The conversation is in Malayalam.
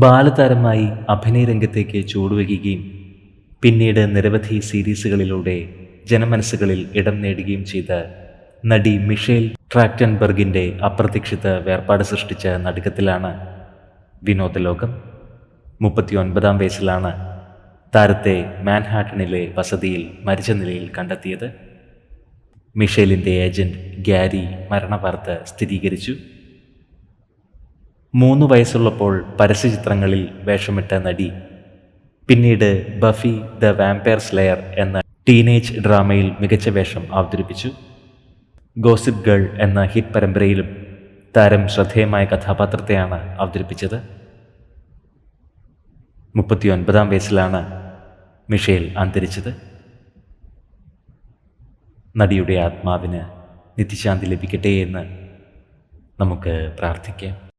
ബാലതാരമായി അഭിനയ രംഗത്തേക്ക് ചുവടുവയ്ക്കുകയും പിന്നീട് നിരവധി സീരീസുകളിലൂടെ ജനമനസ്സുകളിൽ ഇടം നേടുകയും ചെയ്ത നടി മിഷേൽ ട്രാക്ടൻബർഗിന്റെ അപ്രതീക്ഷിത വേർപാട് സൃഷ്ടിച്ച നടുക്കത്തിലാണ് വിനോദലോകം മുപ്പത്തി ഒൻപതാം വയസ്സിലാണ് താരത്തെ മാൻഹാട്ടണിലെ വസതിയിൽ മരിച്ച നിലയിൽ കണ്ടെത്തിയത്. മിഷേലിന്റെ ഏജന്റ് ഗ്യാരി മരണവാർത്ത സ്ഥിരീകരിച്ചു. മൂന്ന് വയസ്സുള്ളപ്പോൾ പരസ്യചിത്രങ്ങളിൽ വേഷമിട്ട നടി. പിന്നീട് ബഫി ദ വാമ്പയർ സ്ലെയർ എന്ന ടീനേജ് ഡ്രാമയിൽ മികച്ച വേഷം അവതരിപ്പിച്ചു. ഗോസിപ്പ് ഗേൾ എന്ന ഹിറ്റ് പരമ്പരയിലും താരം ശ്രദ്ധേയമായ കഥാപാത്രത്തെയാണ് അവതരിപ്പിച്ചത്. മുപ്പത്തിയൊൻപതാം വയസ്സിലാണ് മിഷേൽ അന്തരിച്ചത്. നടിയുടെ ആത്മാവിന് നിത്യശാന്തി ലഭിക്കട്ടെ എന്ന് നമുക്ക് പ്രാർത്ഥിക്കാം.